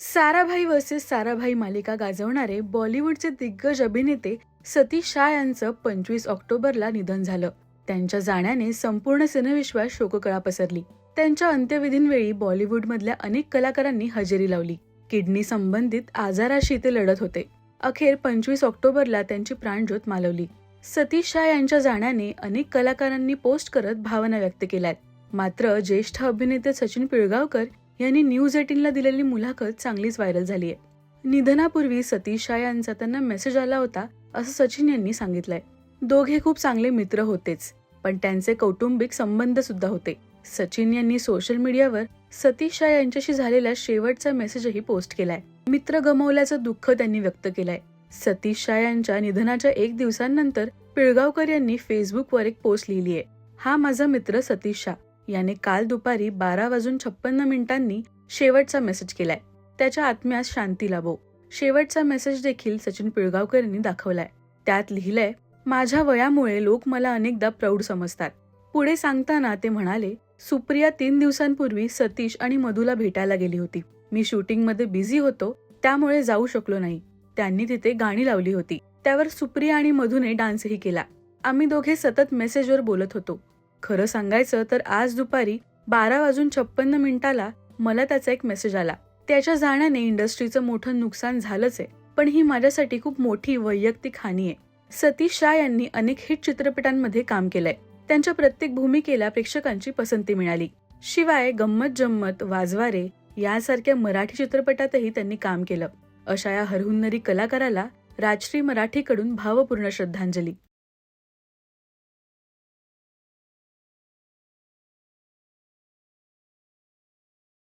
Sarabhai versus Sarabhai मालिका गाजवणारे बॉलिवूडचे दिग्गज अभिनेते सतीश शाह यांचं पंचवीस ऑक्टोबरला निधन झालं. त्यांच्या जाण्याने संपूर्ण सिनेविश्वात शोककळा पसरली. त्यांच्या अंत्यविधींवेळी बॉलिवूडमधल्या अनेक कलाकारांनी हजेरी लावली. किडनी संबंधित आजाराशी ते लढत होते. अखेर पंचवीस ऑक्टोबरला त्यांची प्राणज्योत मालवली. सतीश शाह यांच्या जाण्याने अनेक कलाकारांनी पोस्ट करत भावना व्यक्त केल्यात. मात्र ज्येष्ठ अभिनेते सचिन पिळगावकर यांनी न्यूज एटीनला दिलेली मुलाखत चांगलीच व्हायरल झाली आहे निधनापूर्वी सतीश शाह यांचा त्यांना मेसेज आला होता असं सचिन यांनी सांगितलंय. दोघे खूप चांगले मित्र होतेच पण त्यांचे कौटुंबिक संबंध सुद्धा होते. सचिन यांनी सोशल मीडियावर सतीश शाह यांच्याशी झालेला शेवटचा मेसेजही पोस्ट केलाय. मित्र गमावल्याचं दुःख त्यांनी व्यक्त केलंय. सतीश शाह यांच्या निधनाच्या एक दिवसांनंतर पिळगावकर यांनी फेसबुकवर एक पोस्ट लिहिली आहे हा माझा मित्र सतीश शाह. याने काल दुपारी बारा वाजून छप्पन्न मिनिटांनी शेवटचा मेसेज केलाय. त्याच्या आत्म्यास शांती लाभो. शेवटचा मेसेज देखील सचिन पिळगावकर यांनी दाखवलाय. त्यात लिहिलंय माझ्या वयामुळे लोक मला अनेकदा प्रौढ समजतात. पुढे सांगताना ते म्हणाले सुप्रिया तीन दिवसांपूर्वी सतीश आणि मधूला भेटायला गेली होती. मी शूटिंगमध्ये बिझी होतो त्यामुळे जाऊ शकलो नाही. त्यांनी तिथे गाणी लावली होती. त्यावर सुप्रिया आणि मधुने डान्सही केला. आम्ही दोघे सतत मेसेजवर बोलत होतो. खरं सांगायचं तर आज दुपारी बारा वाजून छप्पन्न मिनिटाला मला त्याचा एक मेसेज आला. त्याच्या जाण्याने इंडस्ट्रीचं मोठं नुकसान झालंच आहे पण ही माझ्यासाठी खूप मोठी वैयक्तिक हानी आहे. सतीश शाह यांनी अनेक हिट चित्रपटांमध्ये काम केलंय. त्यांच्या प्रत्येक भूमिकेला प्रेक्षकांची पसंती मिळाली. शिवाय गंमत जम्मत वाजवारे यासारख्या मराठी चित्रपटातही त्यांनी काम केलं. अशा या हरहुन्नरी कलाकाराला राजश्री मराठीकडून भावपूर्ण श्रद्धांजली.